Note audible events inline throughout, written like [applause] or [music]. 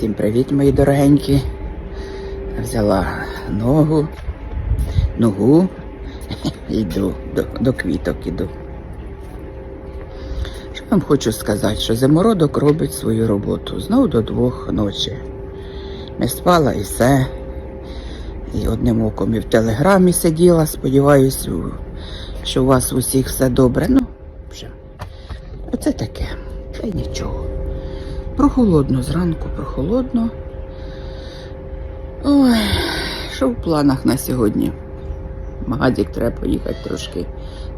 Всім привіт, мої дорогенькі. Взяла ногу, ногу, [laughs] йду до, до квіток іду. Що вам хочу сказати, що зимородок робить свою роботу. Знову до двох ночі. Не спала і все. І одним оком і в телеграмі сиділа, сподіваюсь, що у вас у всіх все добре. Ну, вже. Оце таке. Та й нічого. Прохолодно зранку, прохолодно. Ой, що в планах на сьогодні? Магазик треба поїхати трошки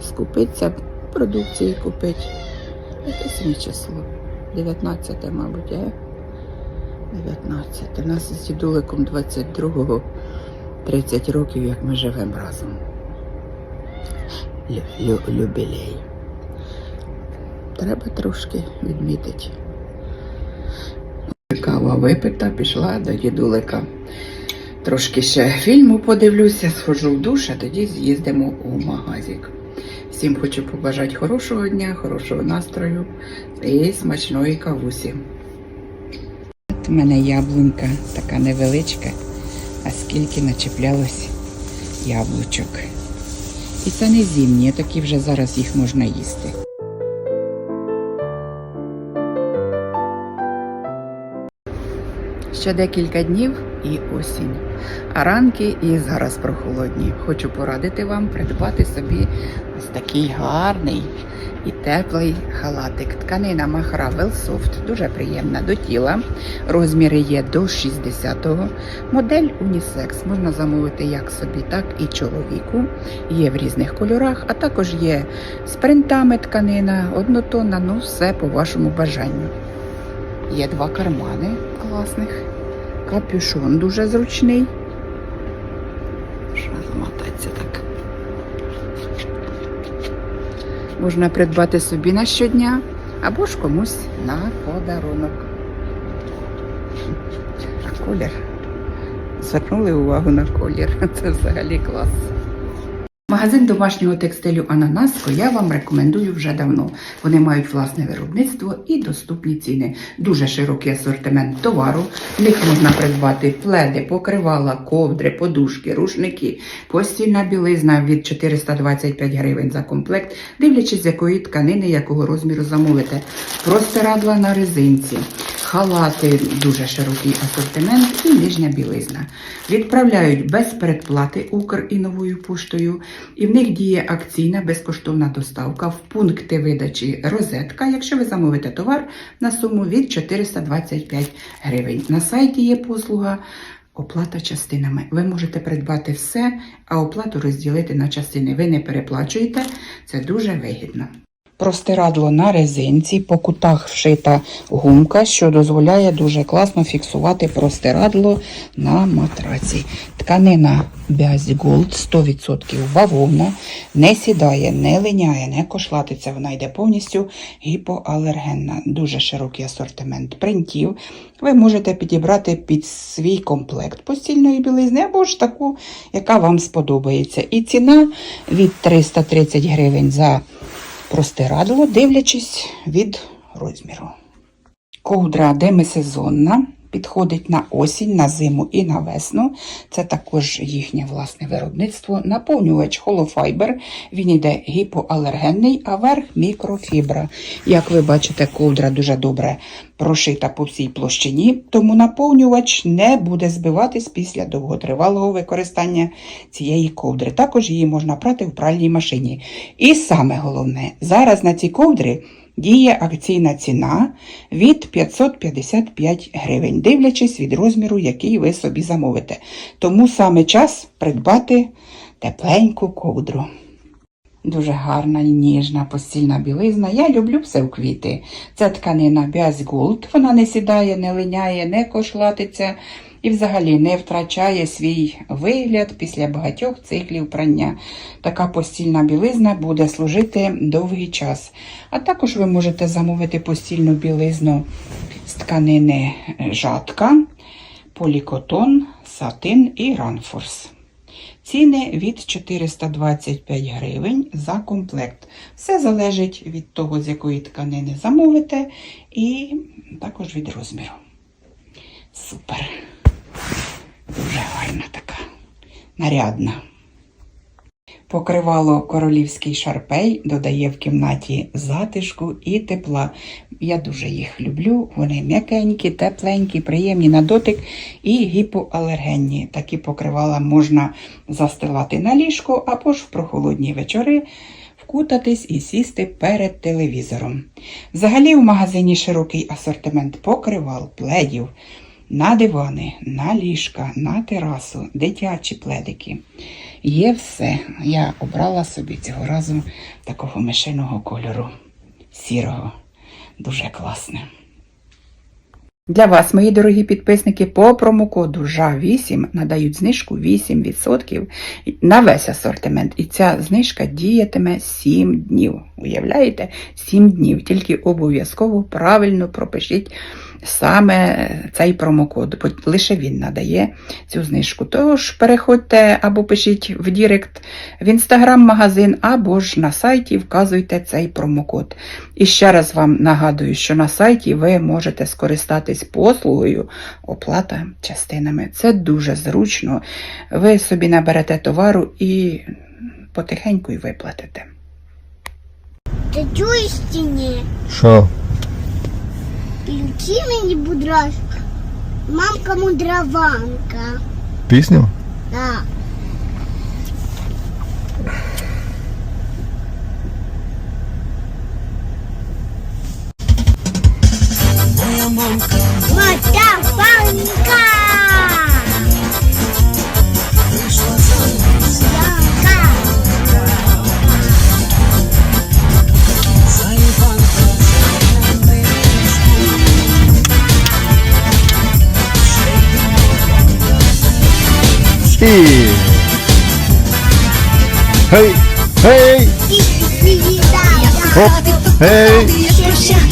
скупитися, продукції купити. Яке число? 19, мабуть, е? 19. У нас із дідуликом 22-го 30 років, як ми живемо разом. Лю- лю- Юбілей. Треба трошки відмітити. Кава випита, пішла до дідулика. Трошки ще фільму подивлюся, схожу в душ, а тоді з'їздимо у магазик. Всім хочу побажати хорошого дня, хорошого настрою і смачної кавусі. От у мене яблунька така невеличка, а скільки начеплялось яблучок. І це не зимні, такі вже зараз їх можна їсти. Ще декілька днів і осінь. А ранки і зараз прохолодні. Хочу порадити вам придбати собі ось такий гарний і теплий халатик. Тканина Махра Велсофт, дуже приємна до тіла. Розміри є до 60-го. Модель унісекс. Можна замовити як собі, так і чоловіку. Є в різних кольорах, а також є з принтами тканина, однотонна, ну все по вашому бажанню. Є два кармани класних. Капюшон дуже зручний. Що замотатися так. Можна придбати собі на щодня або ж комусь на подарунок. А колір. Звернули увагу на колір. [laughs] Це взагалі клас. Магазин домашнього текстилю Ананаско я вам рекомендую вже давно. Вони мають власне виробництво і доступні ціни. Дуже широкий асортимент товару. В них можна придбати пледи, покривала, ковдри, подушки, рушники, постільна білизна від 425 гривень за комплект, дивлячись з якої тканини, якого розміру замовите. Простирадла на резинці. Халати, дуже широкий асортимент і нижня білизна. Відправляють без передплати Укр і новою поштою, і в них діє акційна безкоштовна доставка в пункти видачі розетка, якщо ви замовите товар на суму від 425 гривень. На сайті є послуга. Оплата частинами. Ви можете придбати все, а оплату розділити на частини. Ви не переплачуєте, це дуже вигідно. Простирадло на резинці, по кутах вшита гумка, що дозволяє дуже класно фіксувати простирадло на матраці. Тканина Бязь Gold 100% бавовна, не сідає, не линяє, не кошлатиться. Вона йде повністю гіпоалергенна. Дуже широкий асортимент принтів. Ви можете підібрати під свій комплект постільної білизни або ж таку, яка вам сподобається. І ціна від 330 гривень за простирадло, дивлячись від розміру. Ковдра демисезонна, підходить на осінь, на зиму і на весну. Це також їхнє власне виробництво. Наповнювач холофайбер, він іде гіпоалергенний, а верх мікрофібра. Як ви бачите, ковдра дуже добре прошита по всій площині, тому наповнювач не буде збиватись після довготривалого використання цієї ковдри. Також її можна прати в пральній машині. І саме головне, зараз на ці ковдри діє акційна ціна від 555 гривень, дивлячись від розміру, який ви собі замовите. Тому саме час придбати тепленьку ковдру. Дуже гарна і ніжна постільна білизна. Я люблю все в квіти. Це тканина Bias Gold. Вона не сідає, не линяє, не кошлатиться і взагалі не втрачає свій вигляд після багатьох циклів прання. Така постільна білизна буде служити довгий час. А також ви можете замовити постільну білизну з тканини жатка, полікотон, сатин і ранфорс. Ціни від 425 гривень за комплект. Все залежить від того, з якої тканини замовите, і також від розміру. Супер. Гарна така. Нарядна. Покривало королівський шарпей додає в кімнаті затишку і тепла. Я дуже їх люблю. Вони м'якенькі, тепленькі, приємні на дотик і гіпоалергенні. Такі покривала можна застилати на ліжко або ж в прохолодні вечори вкутатись і сісти перед телевізором. Взагалі в магазині широкий асортимент покривал, пледів, на дивани, на ліжка, на терасу, дитячі пледики. Є все. Я обрала собі цього разу такого мишиного кольору, сірого. Дуже класне. Для вас, мої дорогі підписники, по промокоду ЖА8 надають знижку 8% на весь асортимент. І ця знижка діятиме 7 днів. Уявляєте? 7 днів. Тільки обов'язково правильно пропишіть саме цей промокод, бо лише він надає цю знижку. Тож переходьте або пишіть в Дірект в інстаграм-магазин, або ж на сайті вказуйте цей промокод. І ще раз вам нагадую, що на сайті ви можете скористатись послугою оплата частинами. Це дуже зручно. Ви собі наберете товару і потихеньку й виплатите. Ти чуєш чи ні? Що? Включи мені, будь ласка. Мамка мудраванка. Пісню? Да. І... Гей! Гей! Ти- ти-